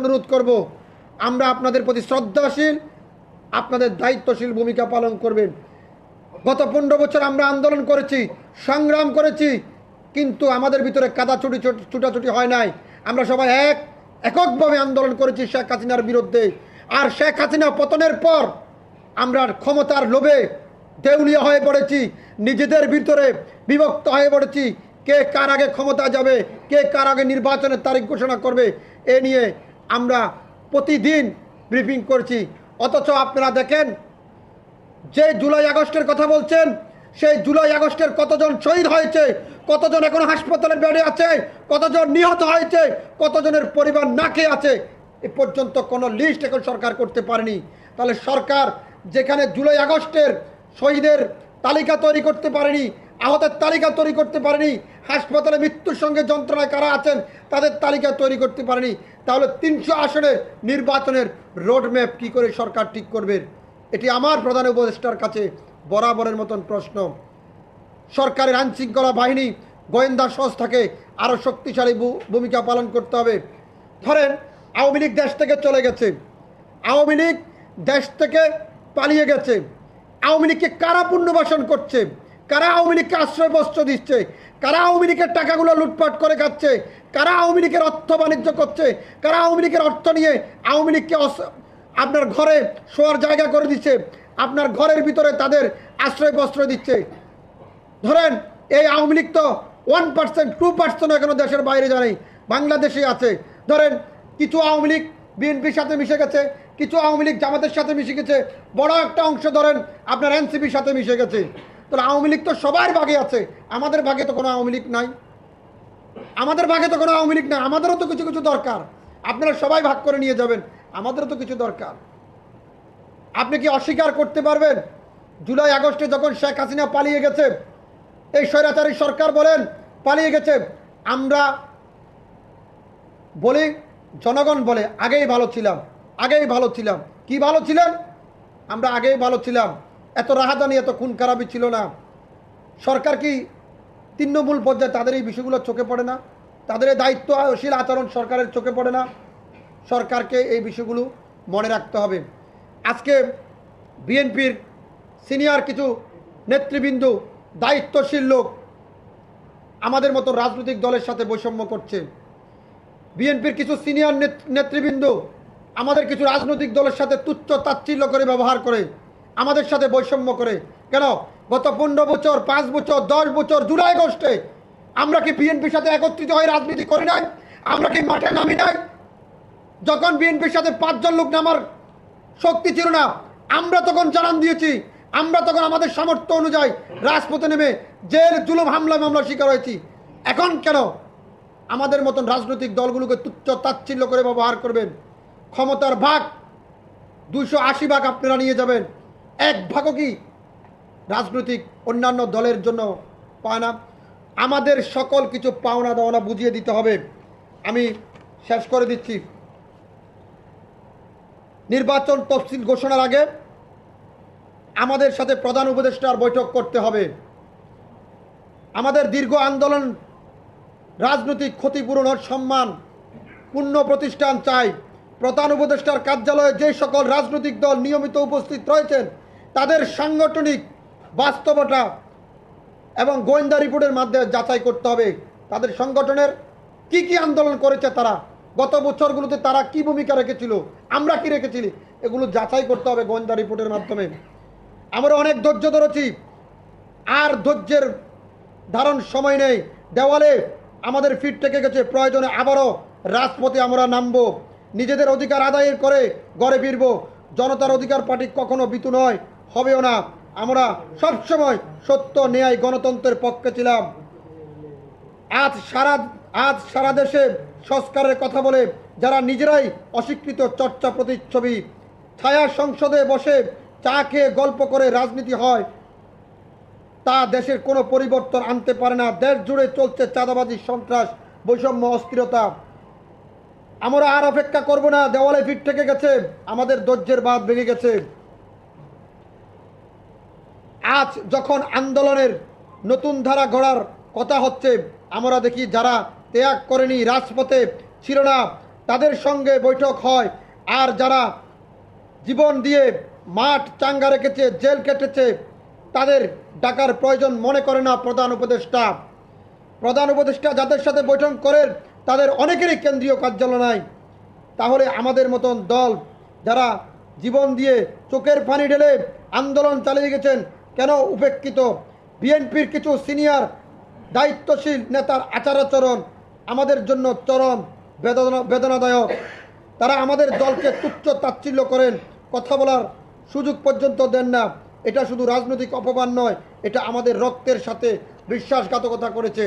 অনুরোধ করব, আমরা আপনাদের প্রতি শ্রদ্ধাশীল, আপনাদের দায়িত্বশীল ভূমিকা পালন করবেন। গত পনেরো বছর আমরা আন্দোলন করেছি, সংগ্রাম করেছি, কিন্তু আমাদের ভিতরে কাদা ছুটি ছুটাছুটি হয় নাই। আমরা সবাই এক, এককভাবে আন্দোলন করেছি শেখ হাসিনার বিরুদ্ধে। আর শেখ হাসিনা পতনের পর আমরা ক্ষমতার লোভে দেউলিয়া হয়ে পড়েছি, নিজেদের ভিতরে বিভক্ত হয়ে পড়েছি। কে কার আগে ক্ষমতা যাবে, কে কার আগে নির্বাচনের তারিখ ঘোষণা করবে, এ নিয়ে আমরা প্রতিদিন ব্রিফিং করছি। অথচ আপনারা দেখেন, যে জুলাই আগস্টের কথা বলছেন, সেই জুলাই আগস্টের কতজন শহীদ হয়েছে, কতজন এখন হাসপাতালের বেডে আছে, কতজন নিহত হয়েছে, কতজনের পরিবার না খেয়ে আছে, এ পর্যন্ত কোনো লিস্ট এখন সরকার করতে পারেনি। তাহলে সরকার যেখানে জুলাই আগস্টের শহীদের তালিকা তৈরি করতে পারেনি, আহতের তালিকা তৈরি করতে পারেনি, হাসপাতালে মৃত্যুর সঙ্গে যন্ত্রণায় কারা আছেন, তাদের তালিকা তৈরি করতে পারেনি তাহলে তিনশো আসনের নির্বাচনের রোডম্যাপ কী করে সরকার ঠিক করবে? এটি আমার প্রধান উপদেষ্টার কাছে বরাবরের মতন প্রশ্ন। সরকারের আইনশৃঙ্খলা বাহিনী গোয়েন্দা সংস্থাকে আরও শক্তিশালী ভূমিকা পালন করতে হবে। ধরেন, আওয়ামী লীগ দেশ থেকে চলে গেছে। আওয়ামী লীগ দেশ থেকে পালিয়ে গেছে। আওয়ামী লীগকে কারা পুনর্বাসন করছে? কারা আওয়ামী লীগকে আশ্রয় বস্ত্র দিচ্ছে? কারা আওয়ামী লীগের টাকাগুলো লুটপাট করে খাচ্ছে? কারা আওয়ামী লীগের অর্থ বাণিজ্য করছে? কারা আওয়ামী লীগের অর্থ নিয়ে আওয়ামী লীগকে আপনার ঘরে শোয়ার জায়গা করে দিচ্ছে? আপনার ঘরের ভিতরে তাদের আশ্রয় বস্ত্র দিচ্ছে? ধরেন, এই আওয়ামী লীগ তো ওয়ান পার্সেন্ট টু পার্সেন্ট এখনও দেশের বাইরে জানেই বাংলাদেশে আছে। ধরেন, কিছু আওয়ামী লীগ বিএনপির সাথে মিশে গেছে, কিছু আওয়ামী লীগ জামাতের সাথে মিশে গেছে, বড় একটা অংশ ধরেন আপনার এনসিপির সাথে মিশে গেছে। তাহলে আওয়ামী লীগ তো সবার ভাগে আছে। আমাদের ভাগে তো কোনো আওয়ামী লীগ নাই। আমাদের ভাগে তো কোনো আওয়ামী লীগ নাই। আমাদেরও তো কিছু কিছু দরকার। আপনারা সবাই ভাগ করে নিয়ে যাবেন। আমাদেরও তো কিছু দরকার। আপনি কি অস্বীকার করতে পারবেন? জুলাই, আগস্টে যখন শেখ হাসিনা পালিয়ে গেছে, এই স্বৈরাচারী সরকার বলেন, পালিয়ে গেছে। আমরা বলি, জনগণ বলে, আগেই ভালো ছিলাম। আগেই ভালো ছিলাম। কি ভালো ছিলেন? আমরা আগেই ভালো ছিলাম। এত রাহাদানি, এত খুন খারাপি ছিল না। সরকার কি তৃণমূল পর্যায়ে তাদের এই বিষয়গুলো চোখে পড়ে না? তাদের এই দায়িত্বশীল আচরণ সরকারের চোখে পড়ে না? সরকারকে এই বিষয়গুলো মনে রাখতে হবে। আজকে বিএনপির সিনিয়র কিছু নেতৃবৃন্দ, দায়িত্বশীল লোক আমাদের মতো রাজনৈতিক দলের সাথে বৈষম্য করছে। বিএনপির কিছু সিনিয়র নেতৃবৃন্দ আমাদের কিছু রাজনৈতিক দলের সাথে তুচ্ছ তাচ্ছিল্য করে ব্যবহার করে আমাদের সাথে বৈষম্য করে। কেন? গত পনেরো বছর, পাঁচ বছর, দশ বছর, জুলাই আগস্টে আমরা কি বিএনপির সাথে একত্রিত হয়ে রাজনীতি করি নাই? আমরা কি মাঠে নামি নাই? যখন বিএনপির সাথে পাঁচজন লোক নামার শক্তি ছিল না, আমরা তখন জানান দিয়েছি, আমরা তখন আমাদের সামর্থ্য অনুযায়ী রাজপথে নেমে জেল, জুলুম, হামলা মামলা শিকার হয়েছি। এখন কেন? আমাদের মতন রাজনৈতিক দলগুলোকে তুচ্ছ তাচ্ছিল্য করে ব্যবহার করবেন। ক্ষমতার ভাগ দুশো আশি ভাগ আপনারা নিয়ে যাবেন। এক ভাগও কি রাজনৈতিক অন্যান্য দলের জন্য পায় না? আমাদের সকল কিছু পাওনা দাওনা বুঝিয়ে দিতে হবে। আমি শেষ করে দিচ্ছি। নির্বাচন তফসিল ঘোষণার আগে আমাদের সাথে প্রধান উপদেষ্টার বৈঠক করতে হবে। আমাদের দীর্ঘ আন্দোলন, রাজনৈতিক ক্ষতিপূরণ সম্মান, পূর্ণ প্রতিষ্ঠান চাই। প্রধান উপদেষ্টার কার্যালয়ে যে সকল রাজনৈতিক দল নিয়মিত উপস্থিত রয়েছেন তাদের সাংগঠনিক বাস্তবতা এবং গোয়েন্দা রিপোর্টের মাধ্যমে যাচাই করতে হবে। তাদের সংগঠনের কি কি আন্দোলন করেছে তারা? গত বছরগুলোতে তারা কি ভূমিকা রেখেছিল? আমরা কি রেখেছিলি এগুলো যাচাই করতে হবে গোয়েন্দা রিপোর্টের মাধ্যমে। আমরা অনেক ধৈর্য ধরেছি। আর ধৈর্যের ধারণ সময় নেই। দেওয়ালে আমাদের ফিট থেকে গেছে। প্রয়োজনে আবারও রাজপথে আমরা নামবো। নিজেদের অধিকার আদায়ের করে ঘরে ফিরব। জনতার অধিকার পার্টি কখনো বিতু নয়। হবেও না। আমরা সবসময় সত্য ন্যায় গণতন্ত্রের পক্ষে ছিলাম। আজ সারা আজ সারা দেশে সংস্কারের কথা বলে যারা নিজেরাই অস্বীকৃত চর্চা প্রতিচ্ছবি, ছায়া সংসদে বসে চা খেয়ে গল্প করে রাজনীতি হয়, তা দেশের কোনো পরিবর্তন আনতে পারে না। দেশ জুড়ে চলছে চাঁদাবাজি, সন্ত্রাস, বৈষম্য, অস্থিরতা। আমরা আর অপেক্ষা করব না। দেওয়ালে ভিড় থেকে গেছে। আমাদের ধৈর্যের বাদ ভেঙে গেছে। আজ যখন আন্দোলনের নতুন ধারা গড়ার কথা হচ্ছে, আমরা দেখি যারা ত্যাগ করেনি রাজপথে ছিল না, তাদের সঙ্গে বৈঠক হয়। আর যারা জীবন দিয়ে মাঠ চাঙ্গা রেখেছে, জেল কেটেছে, তাদের ডাকার প্রয়োজন মনে করে না প্রধান উপদেষ্টা। প্রধান উপদেষ্টা যাদের সাথে বৈঠক করেন তাদের অনেকেরই কেন্দ্রীয় কার্যালয় নাই। তাহলে আমাদের মতন দল যারা জীবন দিয়ে চোখের পানি ঢেলে আন্দোলন চালিয়ে গেছেন কেন উপেক্ষিত? বিএনপির কিছু সিনিয়র দায়িত্বশীল নেতার আচার আচরণ আমাদের জন্য চরম বেদনা বেদনাদায়ক। তারা আমাদের দলকে তুচ্ছ তাচ্ছিল্য করেন। কথা বলার সুযোগ পর্যন্ত দেন না। এটা শুধু রাজনৈতিক অপমান নয়, এটা আমাদের রক্তের সাথে বিশ্বাসঘাতকতা করেছে।